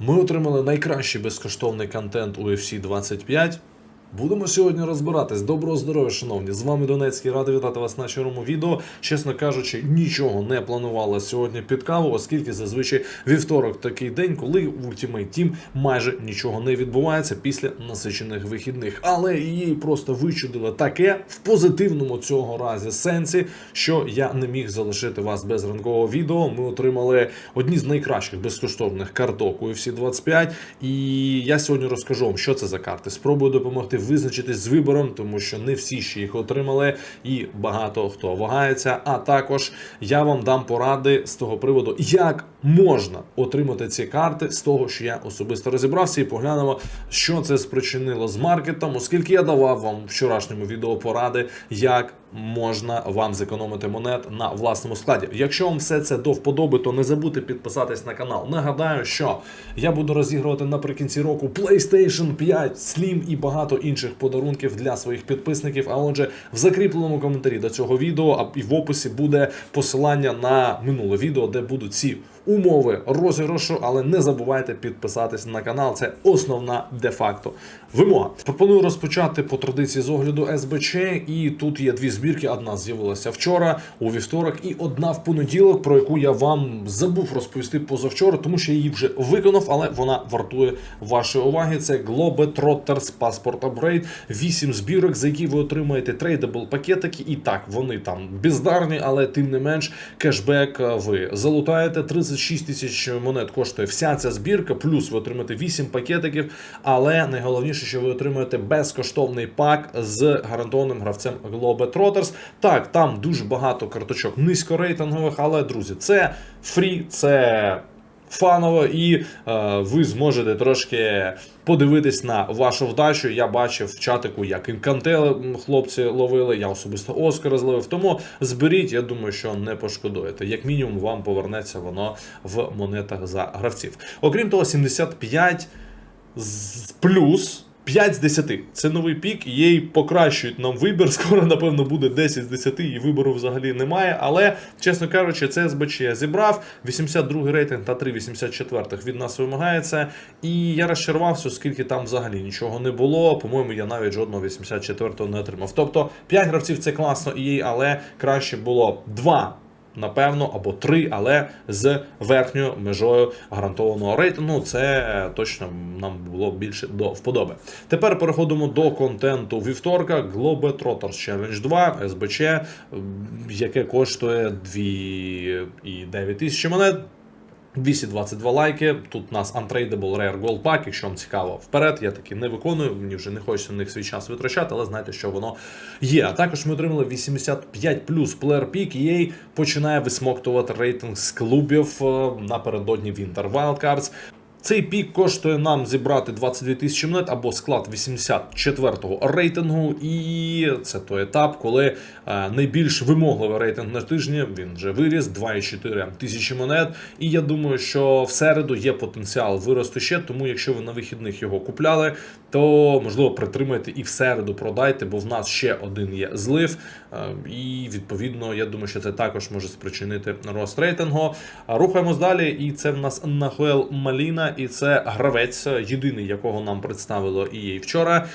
Ми отримали найкращий безкоштовний контент UFC 25. Будемо сьогодні розбиратись. Доброго здоров'я, шановні! З вами Донецький. Радий вітати вас на чорному відео. Чесно кажучи, нічого не планувала сьогодні під каву, оскільки зазвичай вівторок такий день, коли в Ultimate Team майже нічого не відбувається після насичених вихідних. Але її просто вичудило таке в позитивному цього разі сенсі, що я не міг залишити вас без ранкового відео. Ми отримали одні з найкращих безкоштовних карток UFC 25. І я сьогодні розкажу вам, що це за карти. Спробую допомогти визначитись з вибором, тому що не всі ще їх отримали, і багато хто вагається. А також я вам дам поради з того приводу, як можна отримати ці карти з того, що я особисто розібрався, і поглянемо, що це спричинило з маркетом, оскільки я давав вам вчорашньому відео поради, як можна вам зекономити монет на власному складі. Якщо вам все це до вподоби, то не забудьте підписатись на канал. Нагадаю, що я буду розігрувати наприкінці року PlayStation 5, Slim і багато інших подарунків для своїх підписників. А отже, в закріпленому коментарі до цього відео а і в описі буде посилання на минуле відео, де будуть ці умови розіграшу, але не забувайте підписатись на канал. Це основна де-факто вимога. Пропоную розпочати по традиції з огляду СБЧ. І тут є дві збірки. Одна з'явилася вчора, у вівторок, і одна в понеділок, про яку я вам забув розповісти позавчора, тому що я її вже виконав, але вона вартує вашої уваги. Це Globetrotters Passport Upgrade. 8 збірок, за які ви отримаєте трейдабл пакетики. І так, вони там бездарні, але тим не менш кешбек ви залутаєте. 36 тисяч монет коштує вся ця збірка, плюс ви отримаєте 8 пакетиків. Але найголовніше, що ви отримаєте безкоштовний пак з гарантованим гравцем Globetrotters. Так, там дуже багато карточок низькорейтингових, але друзі, це фрі, це. Фаново, і е, ви зможете трошки подивитись на вашу вдачу. Я бачив в чатику, як інкантели хлопці ловили. Я особисто Оскар зловив. Тому зберіть, я думаю, що не пошкодуєте. Як мінімум, вам повернеться воно в монетах за гравців. Окрім того, 75 плюс. 5 з 10. Це новий пік, їй покращують нам вибір. Скоро, напевно, буде 10 з 10, і вибору взагалі немає. Але, чесно кажучи, це СБЧ я зібрав. 82 рейтинг та 3 84 від нас вимагається. І я розчарувався, оскільки там взагалі нічого не було. По-моєму, я навіть жодного 84-го не отримав. Тобто 5 гравців це класно і їй, але краще було 2 Напевно, або три, але з верхньою межою гарантованого рейтингу. Це точно нам було більше до вподоби. Тепер переходимо до контенту вівторка. Globetrotters Challenge 2 СБЧ, яке коштує 2,9 тисячі монет. 222 лайки. Тут у нас Untradeable Rare Gold Pack, якщо вам цікаво вперед, я таки не виконую, мені вже не хочеться на них свій час витрачати, але знайте, що воно є. А також ми отримали 85 плюс Peak, і EA починає висмоктувати рейтинг з клубів е, напередодні Winter Wildcards. Цей пік коштує нам зібрати 22 тисячі монет або склад 84-го рейтингу, і це той етап, коли е, найбільш вимогливий рейтинг на тижні він вже виріс 2,4 тисячі монет. І я думаю, що в середу є потенціал виросту ще. Тому, якщо ви на вихідних його купляли, то можливо притримайте і в середу продайте, бо в нас ще один є злив. Е, І відповідно, я думаю, що це також може спричинити рост рейтингу. Рухаємось далі, і це в нас Нахуел Маліна, і це гравець, єдиний, якого нам представило і вчора.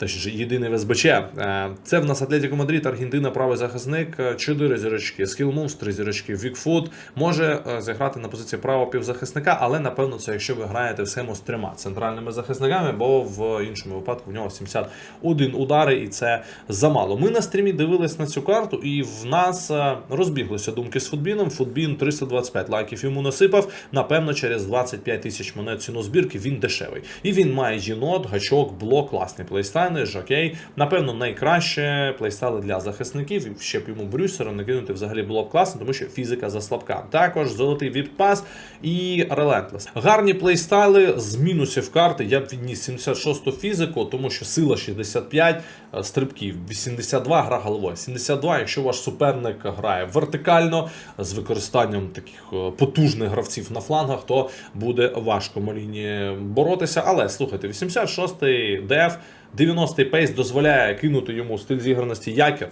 Точніше, єдиний в СБЧ. Е, Це в нас Атлетіко Мадрид, Аргентина, правий захисник, 4 зірочки, Скіл Мувс, 3 зірочки, Вікфут. Може е, зіграти на позиції правого півзахисника, але напевно це якщо ви граєте в схему з трьома центральними захисниками, бо в іншому випадку в нього 71 удари, і це замало. Ми на стрімі дивились на цю карту, і в нас е, розбіглися думки з Футбіном. Футбін 325 лайків йому насипав. Напевно, через 25 тисяч монет ціну збірки він дешевий. І він має єнот, гачок, блок, класний плейстайли, жокей. Напевно, найкраще плейстайли для захисників. Ще б йому брюсера накинути взагалі було б класно, тому що фізика заслабка. Також золотий відпас і Relentless. Гарні плейстайли з мінусів карти. Я б відніс 76 фізику, тому що сила 65, е, стрибків 82, гра головою. 72, якщо ваш суперник грає вертикально з використанням таких е, потужних гравців на флангах, то буде важко Моліні боротися. Але слухайте, 86-й ДФ, 90-й пейс дозволяє кинути йому стиль зіграності якір.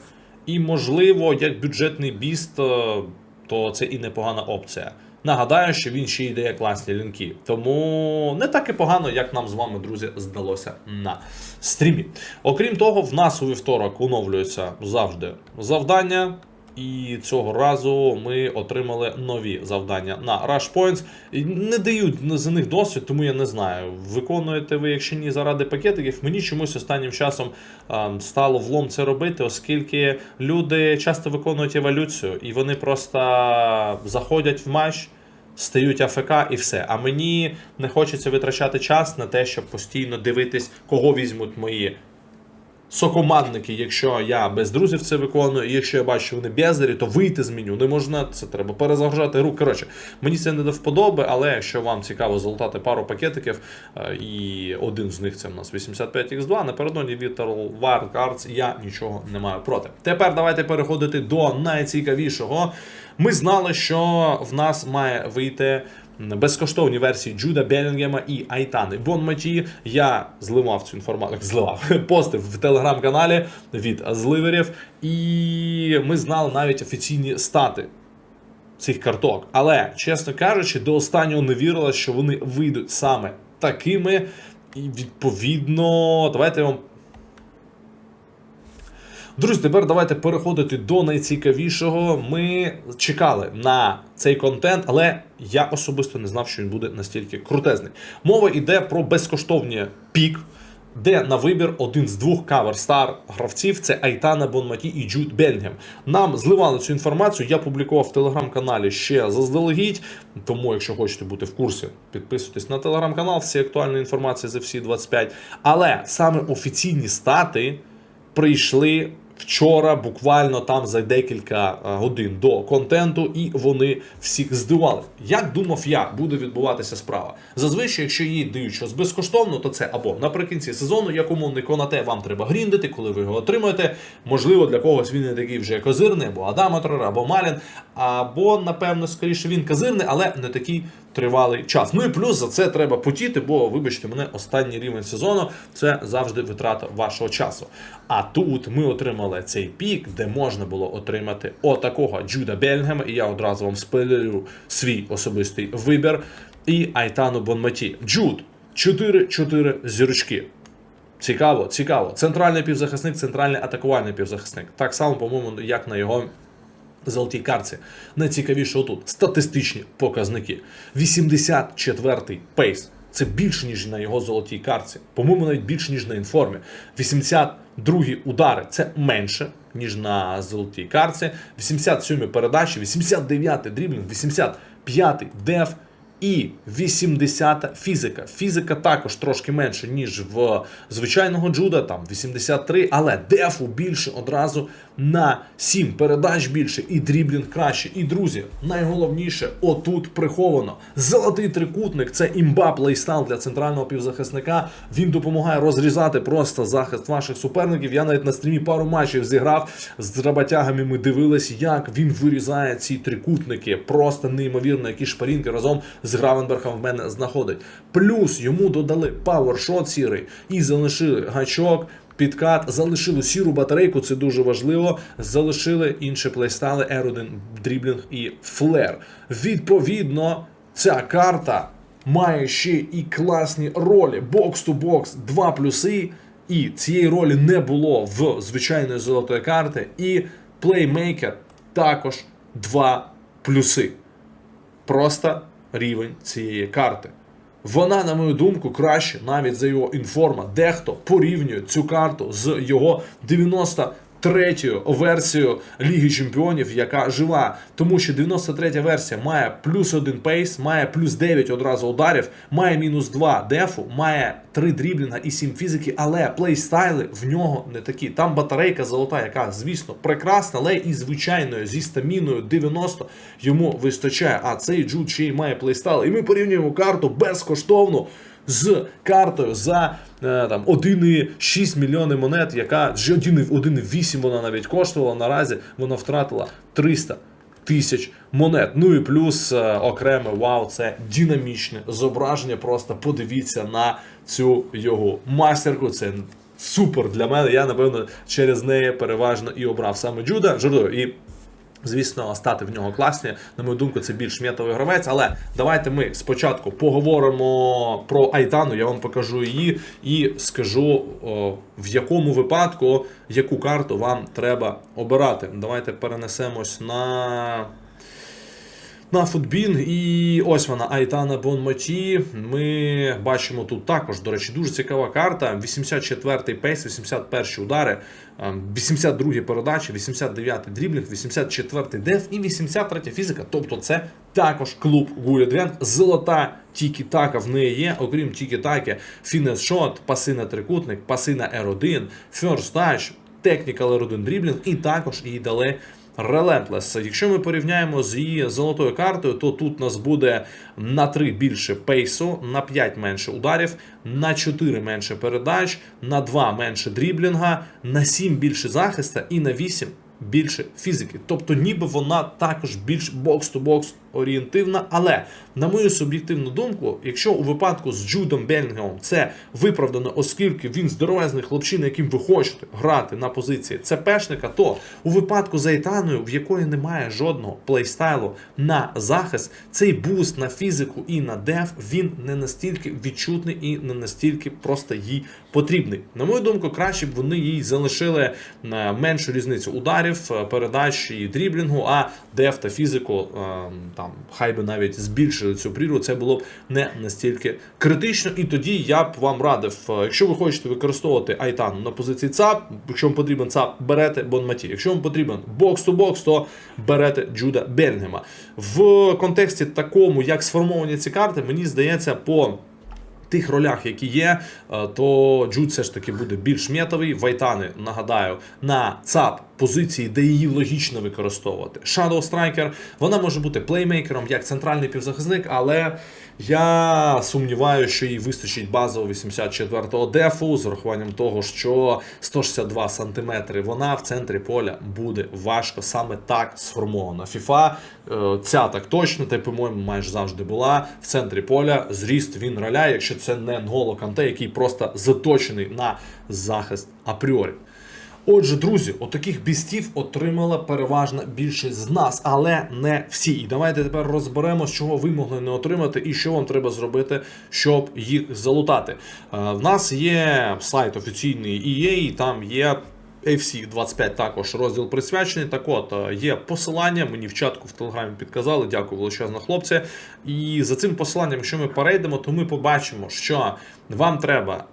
І, можливо, як бюджетний біст, е, то це і непогана опція. Нагадаю, що він ще й дає класні лінки. Тому не так і погано, як нам з вами, друзі, здалося на стрімі. Окрім того, в нас у вівторок оновлюється завжди завдання. І цього разу ми отримали нові завдання на Rush Points. Не дають за них досвід, тому я не знаю. Виконуєте ви, якщо ні, заради пакетиків. Мені чомусь останнім часом стало влом це робити, оскільки люди часто виконують еволюцію, і вони просто заходять в матч. Стають АФК і все. А мені не хочеться витрачати час на те, щоб постійно дивитись, кого візьмуть мої сокомандники, якщо я без друзів це виконую, і якщо я бачу, що вони бездарі, то вийти з меню не можна. Це треба перезагружати рук. Коротше, мені це не до вподоби, але якщо вам цікаво залутати пару пакетиків, е, і один з них це в нас 85X2, напередодні Vital Wild Cards, я нічого не маю проти. Тепер давайте переходити до найцікавішого. Ми знали, що в нас має вийти безкоштовні версії Джуда Белінгема і Айтани Бонматі. Я зливав цю інформацію, зливав, постив в телеграм-каналі від зливерів, і ми знали навіть офіційні стати. Цих карток, але чесно кажучи, до останнього не вірила, що вони вийдуть саме такими. І відповідно, давайте я вам Друзі, тепер давайте переходити до найцікавішого. Ми чекали на цей контент, але я особисто не знав, що він буде настільки крутезний. Мова йде про безкоштовні пік. Де на вибір один з двох кавер-стар гравців це Айтана Бонматі і Джуд Белінгем. Нам зливали цю інформацію. Я публікував в телеграм-каналі ще заздалегідь. Тому, якщо хочете бути в курсі, підписуйтесь на телеграм-канал, всі актуальні інформації за всі 25. Але саме офіційні стати прийшли вчора, буквально там за декілька е, годин до контенту, і вони всіх здивували. Як думав я, буде відбуватися справа. Зазвичай, якщо їй дають щось безкоштовно, то це або наприкінці сезону, як умовний конате, вам треба гріндити, коли ви його отримаєте. Можливо, для когось він не такий вже козирний, або Адаматрор, або Малін, або, напевно, скоріше він козирний, але не такий тривалий час. Ну і плюс за це треба потіти, бо, вибачте мене, останній рівень сезону це завжди витрата вашого часу. А тут ми отримали цей пік, де можна було отримати отакого Джуда Бельгема, і я одразу вам спойлерю свій особистий вибір. І Айтану Бонматі. Джуд 4-4 зірочки. Цікаво, цікаво. Центральний півзахисник, центральний атакувальний півзахисник. Так само, по-моєму, як на його золотій карці. Найцікавіше отут статистичні показники. 84-й пейс. Це більше, ніж на його золотій карці. По-моєму, навіть більше, ніж на інформі. 82-гі удари це менше, ніж на золотій карці. 87-й передачі, 89-й дріблінг, 85-й деф і 80-та фізика. Фізика також трошки менше, ніж в звичайного Джуда, там 83, але дефу більше одразу на 7 передач більше, і дріблінг краще. І друзі, найголовніше отут приховано. Золотий трикутник це імба плейстайл для центрального півзахисника. Він допомагає розрізати просто захист ваших суперників. Я навіть на стрімі пару матчів зіграв з роботягами. Ми дивились, як він вирізає ці трикутники. Просто неймовірно, які шпарінки разом з Гравенбергом в мене знаходить. Плюс йому додали павершот сірий і залишили гачок. Підкат, залишили сіру батарейку, це дуже важливо. Залишили інші плейстайли R1, дріблінг і флер. Відповідно, ця карта має ще і класні ролі. Бокс-то-бокс, два плюси. І цієї ролі не було в звичайної золотої карти. І плеймейкер також два плюси. Просто рівень цієї карти. Вона, на мою думку, краще навіть за його інформа. Дехто порівнює цю карту з його 93-ю версією Ліги Чемпіонів, яка жива. Тому що 93 версія має плюс 1 пейс, має плюс 9 одразу ударів, має мінус 2 дефу, має 3 дріблінга і 7 фізики, але плейстайли в нього не такі. Там батарейка золота, яка, звісно, прекрасна, але і звичайною зі стаміною 90 йому вистачає. А цей джуд ще й має плейстайл. І ми порівнюємо карту безкоштовно. З картою за е, там 1,6 мільйони монет, яка вже 1,8 вона навіть коштувала. Наразі вона втратила 300 тисяч монет. Ну і плюс е, окреме вау, це динамічне зображення. Просто подивіться на цю його мастерку. Це супер для мене. Я напевно через неї переважно і обрав саме Джуда. Жартую. І Звісно, стати в нього класні. На мою думку, це більш м'ятовий гравець. Але давайте ми спочатку поговоримо про Айтану. Я вам покажу її і скажу, в якому випадку яку карту вам треба обирати. Давайте перенесемось на. На футбін, і ось вона Айтана Бонмоті. Ми бачимо тут також, до речі, дуже цікава карта. 84-й пейс, 81 удари, 82 передачі, 89-й дріблінг, 84-й деф і 83 фізика. Тобто це також клуб Гулядвен. Золота тікі-така в неї є. Окрім тікі-таки, фінес шот, паси на трикутник, паси на R1, first touch, technical R1 дріблінг, і також їй дали Relentless. Якщо ми порівняємо з її золотою картою, то тут нас буде на 3 більше пейсу, на 5 менше ударів, на 4 менше передач, на 2 менше дріблінга, на 7 більше захиста і на 8 більше фізики. Тобто, ніби вона також більш бокс-то-бокс орієнтивна. Але, на мою суб'єктивну думку, якщо у випадку з Джудом Белінгемом це виправдано, оскільки він здоровезний хлопчина, яким ви хочете грати на позиції ЦПшника, то у випадку з Айтаною, в якої немає жодного плейстайлу на захист, цей буст на фізику і на деф він не настільки відчутний і не настільки просто їй потрібний. На мою думку, краще б вони їй залишили е, меншу різницю ударів, е, передач і дріблінгу, а деф та фізику е, там хай би навіть збільшили цю прірву, це було б не настільки критично. І тоді я б вам радив, е, якщо ви хочете використовувати Айтану на позиції ЦАП, якщо вам потрібен ЦАП, берете Бонматі. Якщо вам потрібен бокс-то-бокс, то берете Джуда Бельгема. В контексті такому, як сформовані ці карти, мені здається, по тих ролях, які є, е, то Джуд все ж таки буде більш метовий. Вайтани, нагадаю, на ЦАП позиції, де її логічно використовувати. Shadow Striker, вона може бути плеймейкером як центральний півзахисник, але я сумніваюся, що їй вистачить базового 84-го дефу з урахуванням того, що 162 см вона в центрі поля буде важко саме так сформована. FIFA е, ця так точно, та й, по-моєму, майже завжди була в центрі поля. Зріст він роля, якщо це не Нголо Канте, який просто заточений на захист апріорі. Отже, друзі, отаких бістів отримала переважна більшість з нас, але не всі. І давайте тепер розберемо, з чого ви могли не отримати і що вам треба зробити, щоб їх залутати. Е, В нас є сайт офіційний EA, і там є. AFC 25 також розділ присвячений. Так от е, є посилання. Мені в чатку в телеграмі підказали. Дякую величезно, хлопці. І за цим посиланням, якщо ми перейдемо, то ми побачимо, що вам треба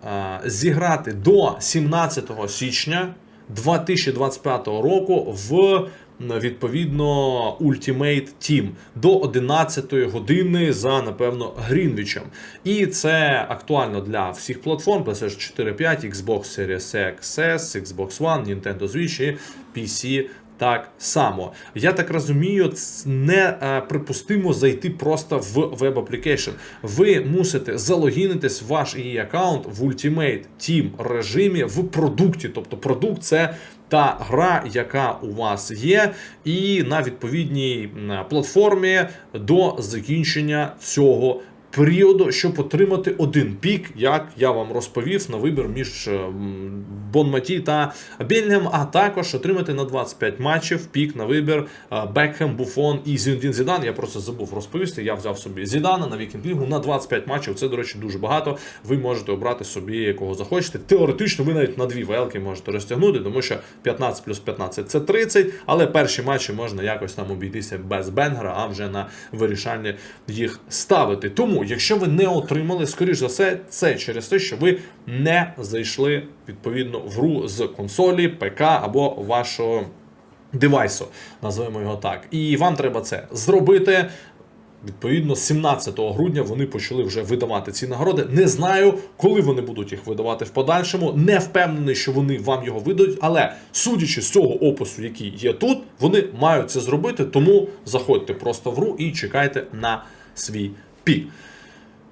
е, зіграти до 17 січня 2025 року в відповідно Ultimate Team до 11 години за напевно Грінвічем. І це актуально для всіх платформ: PlayStation 4, 5, Xbox Series XS, Xbox One, Nintendo Switch і PC. Так само, я так розумію, не е, припустимо зайти просто в веб аплікейшн. Ви мусите залогінитись в ваш її аккаунт в Ultimate Team режимі в продукті. Тобто продукт це та гра, яка у вас є, і на відповідній платформі до закінчення цього. Періоду, щоб отримати один пік, як я вам розповів, на вибір між е, Бонматі та Бельгем, а також отримати на 25 матчів пік на вибір е, Бекхем, Буфон і Зіндін Зідан. Я просто забув розповісти. Я взяв собі Зідана на Вікінг Лігу на 25 матчів. Це, до речі, дуже багато. Ви можете обрати собі якого захочете. Теоретично ви навіть на дві велки можете розтягнути, тому що 15 плюс 15 це 30, але перші матчі можна якось там обійтися без бенгера, а вже на вирішальні їх ставити. Тому, якщо ви не отримали, скоріш за все, це через те, що ви не зайшли відповідно в гру з консолі, ПК або вашого девайсу, називаємо його так. І вам треба це зробити. Відповідно, 17 грудня вони почали вже видавати ці нагороди. Не знаю, коли вони будуть їх видавати в подальшому. Не впевнений, що вони вам його видають, але судячи з цього опису, який є тут, вони мають це зробити. Тому заходьте просто в гру і чекайте на свій пік.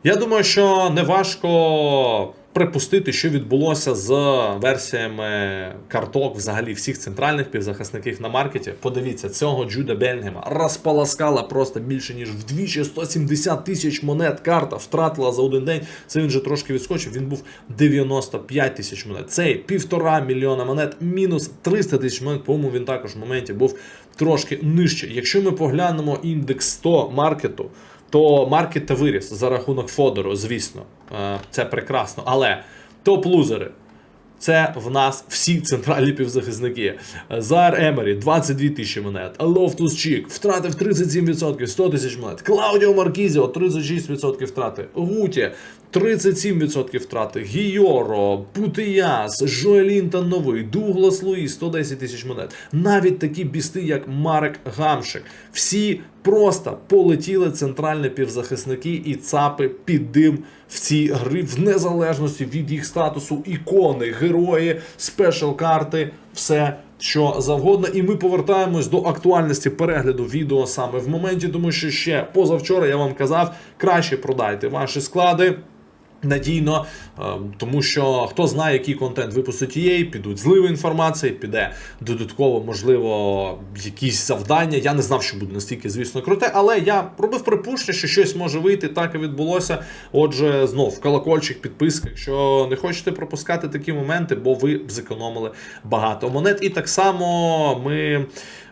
Я думаю, що не важко припустити, що відбулося з версіями карток взагалі всіх центральних півзахисників на маркеті. Подивіться, цього Джуда Бельгема розполоскала просто більше ніж вдвічі 170 тисяч монет. Карта втратила за один день. Це він вже трошки відскочив. Він був 95 тисяч монет. Цей півтора мільйона монет, мінус 300 тисяч монет. По-моєму, він також в моменті був трошки нижче. Якщо ми поглянемо індекс 100 маркету, то маркет та виріс за рахунок Фодору, звісно, Е, це прекрасно. Але топ-лузери. Це в нас всі центральні півзахисники. Зар Емері 22 тисячі монет. Лофтус Чік втратив 37%, 100 тисяч монет. Клаудіо Маркізіо 36% втрати. Гуті 37% втрати. Гійоро, Путияс, Жоелінтон Новий, Дуглас Луїс 110 тисяч монет. Навіть такі бісти, як Марек Гамшик. Всі просто полетіли центральні півзахисники і цапи під дим в цій гри в незалежності від їх статусу, ікони, герої, спешл карти, все що завгодно. І ми повертаємось до актуальності перегляду відео саме в моменті, тому що ще позавчора я вам казав, краще продайте ваші склади. Надійно, е, тому що хто знає, який контент випустить EA, підуть зливи інформації, піде додатково, можливо, якісь завдання. Я не знав, що буде настільки, звісно, круте, але я робив припущення, що щось може вийти. Так і відбулося. Отже, знов колокольчик, підписка. Якщо не хочете пропускати такі моменти, бо ви зекономили багато монет. І так само ми.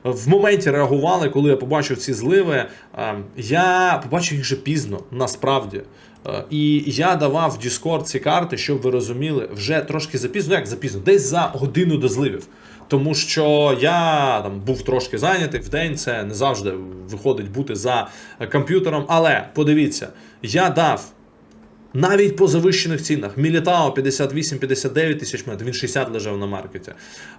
В моменті реагували, коли я побачив ці зливи. Е, Я побачив їх вже пізно, насправді. Е, І я давав в Discord ці карти, щоб ви розуміли, вже трошки запізно, як запізно, десь за годину до зливів. Тому що я там був трошки зайнятий в день, це не завжди виходить бути за комп'ютером. Але подивіться, я дав навіть по завищених цінах. Мілітао 58-59 тисяч монет, він 60 лежав на маркеті.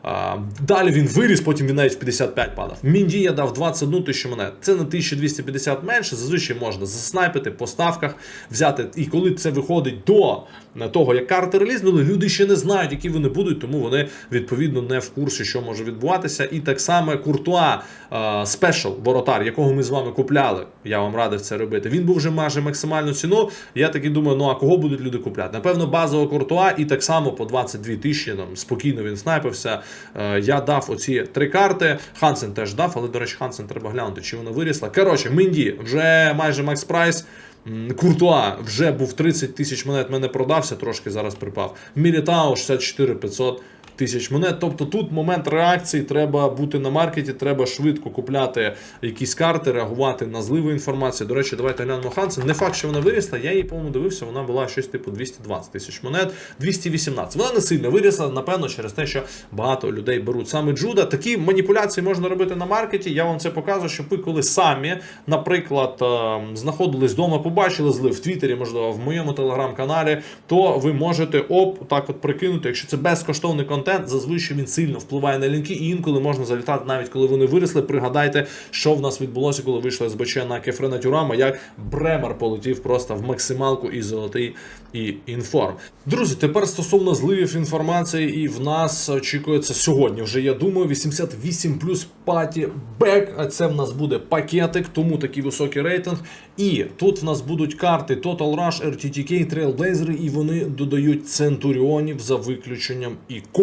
А, далі він виріс, потім він навіть в 55 падав. Мінді я дав 21 тисячу монет. Це на 1250 менше. Зазвичай можна заснайпити по ставках, взяти. І коли це виходить до того, як карти релізнули, люди ще не знають, які вони будуть, тому вони відповідно не в курсі, що може відбуватися. І так само Куртуа спешл воротар, якого ми з вами купляли. Я вам радив це робити. Він був вже майже максимальну ціну. Я таки думаю, ну а кого будуть люди купляти? Напевно, базового Куртуа і так само по 22 тисячі. Там спокійно він снайпився. Е, Я дав оці три карти. Хансен теж дав, але до речі, Хансен треба глянути, чи вона вирісла. Коротше, Менді вже майже макс прайс. Куртуа вже був 30 тисяч монет, мене продався, трошки зараз припав. Мілітао 64 500 тисяч монет. Тобто тут момент реакції, треба бути на маркеті, треба швидко купляти якісь карти, реагувати на зливу інформацію. До речі, давайте глянемо Хансен. Не факт, що вона вирісла. Я її, по-моєму, дивився, вона була щось типу 220 тисяч монет, 218. Вона не сильно вирісла, напевно, через те, що багато людей беруть саме Джуда. Такі маніпуляції можна робити на маркеті. Я вам це показую, щоб ви коли самі, наприклад, ем, знаходились вдома, побачили злив в Твіттері, можливо, в моєму телеграм-каналі, то ви можете оп, так от прикинути, якщо це безкоштовний контент, зазвичай він сильно впливає на лінки, і інколи можна залітати, навіть коли вони виросли. Пригадайте, що в нас відбулося, коли вийшла СБЧ на Кефрена Тюрама, як Бремер полетів просто в максималку і золотий і інформ. Друзі, тепер стосовно зливів інформації, і в нас очікується сьогодні. Вже я думаю, 88 плюс паті бек. А це в нас буде пакетик, тому такий високий рейтинг. І тут в нас будуть карти Total Rush, RTTK, Trailblazer, і вони додають центуріонів за виключенням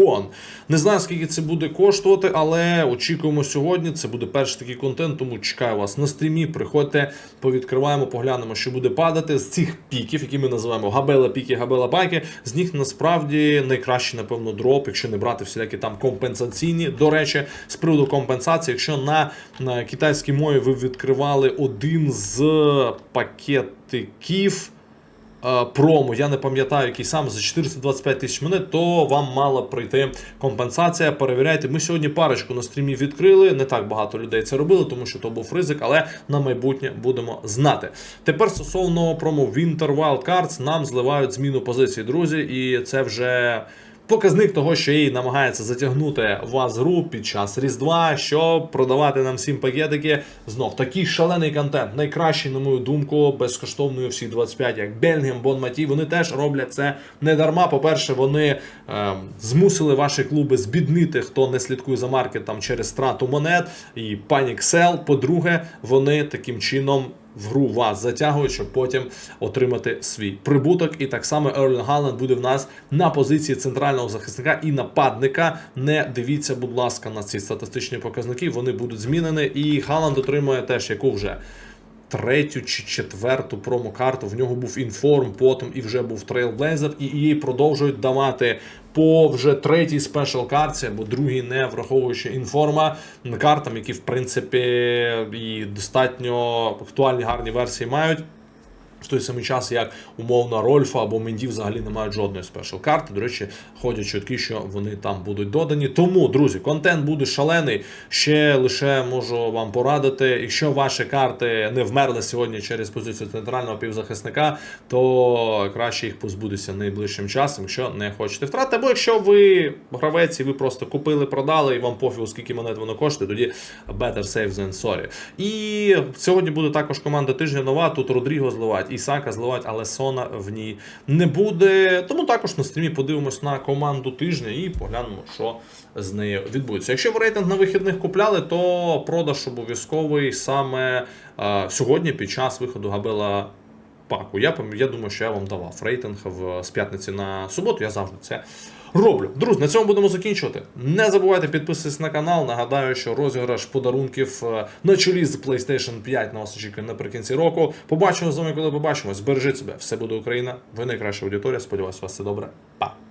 ікон. Не знаю, скільки це буде коштувати, але очікуємо сьогодні. Це буде перший такий контент, тому чекаю вас на стрімі. Приходьте, повідкриваємо, поглянемо, що буде падати з цих піків, які ми називаємо габела піки, габела байки. З них насправді найкращий, напевно, дроп, якщо не брати всілякі там компенсаційні. До речі, з приводу компенсації, якщо на, на китайській мові ви відкривали один з пакетиків. Е, Промо, я не пам'ятаю, який сам за 425 тисяч монет, то вам мала прийти компенсація. Перевіряйте. Ми сьогодні парочку на стрімі відкрили. Не так багато людей це робили, тому що то був ризик, але на майбутнє будемо знати. Тепер стосовно промо Winter Wild Cards, нам зливають зміну позиції, друзі, і це вже. Показник того, що їй намагається затягнути вас гру під час Різдва, щоб продавати нам всім пакетики. Знов такий шалений контент, найкращий, на мою думку, безкоштовною всі 25, як Бельгіум, Бон Маті. Вони теж роблять це не дарма. По-перше, вони ем, змусили ваші клуби збіднити, хто не слідкує за маркетом через страту монет і Panic Sell. По-друге, вони таким чином в гру вас затягують, щоб потім отримати свій прибуток. І так само Ерлін Галанд буде в нас на позиції центрального захисника і нападника. Не дивіться, будь ласка, на ці статистичні показники. Вони будуть змінені. І Галанд отримує теж яку вже третю чи четверту промокарту. В нього був інформ, потім і вже був трейлблейзер, і її продовжують давати по вже третій спешл карті, або другій, не враховуючи інформа картам, які в принципі і достатньо актуальні гарні версії мають. В той самий час, як умовно Рольфа або Менді взагалі не мають жодної спешл карти. До речі, ходять чутки, що вони там будуть додані. Тому, друзі, контент буде шалений. Ще лише можу вам порадити. Якщо ваші карти не вмерли сьогодні через позицію центрального півзахисника, то краще їх позбудеться найближчим часом, якщо не хочете втратити. Або якщо ви гравець і ви просто купили, продали, і вам пофігу, скільки монет воно коштує, тоді better safe than sorry. І сьогодні буде також команда тижня нова. Тут Родріго зливають, Ісака зливати, але Сона в ній не буде. Тому також на стрімі подивимось на команду тижня і поглянемо, що з нею відбудеться. Якщо ви рейтинг на вихідних купляли, то продаж обов'язковий саме е, сьогодні під час виходу Габела паку. Я, я думаю, що я вам давав рейтинг в, з п'ятниці на суботу. Я завжди це роблю. Друзі, на цьому будемо закінчувати. Не забувайте підписуватись на канал. Нагадаю, що розіграш подарунків е, на чолі з PlayStation 5 на вас очікує наприкінці року. Побачимо з вами, коли побачимось. Бережіть себе. Все буде Україна. Ви найкраща аудиторія. Сподіваюсь, у вас все добре. Па!